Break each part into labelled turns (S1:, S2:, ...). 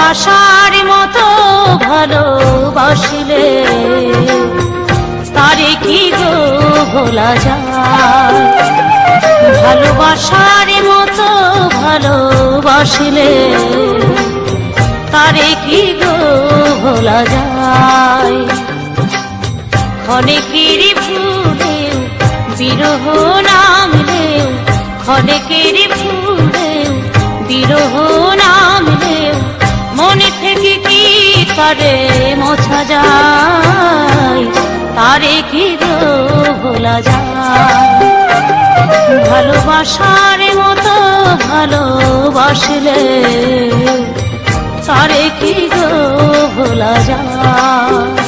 S1: ভালোবাসার মতো ভালোবাসিলে তারে কি গো ভোলা যায়? ভালোবাসার মতো ভালোবাসিলে তারে কি গো ভোলা যায়? ক্ষণেকের ভুলেও বিরহ নামলেও ক্ষণেকের ভুলেও বিরহ তারে মোছা যায় তারে কি ভোলা যায়। ভালোবাসার মতো ভালোবাসলে তারে কি ভোলা যায়।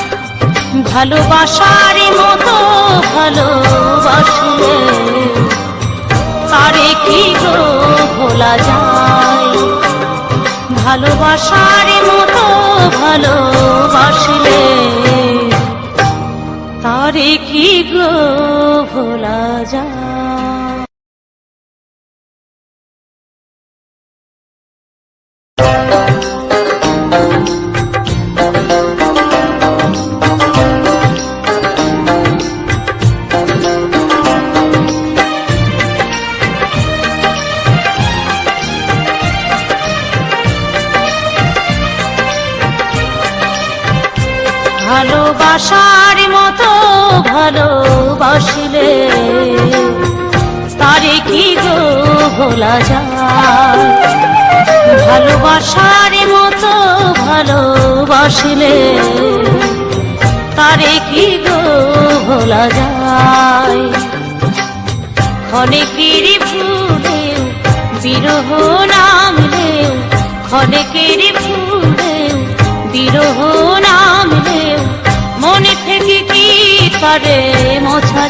S1: ভালোবাসার মতো ভালোবাসলে তারে কি গো ভোলা যায়? ভালোবাসার মতো ভালোবাসলে তারে কি গো ভোলা যায়? ভালোবাসার মতো ভালোবাসলে তারে কি গো ভোলা যায়? ভালোবাসার মতো ভালোবাসলে তারে কি গো ভোলা যায়? ক্ষণেকের ভুলেও বিরহ নামলেও ক্ষণেকের ভুলেও বিরহ নামলেও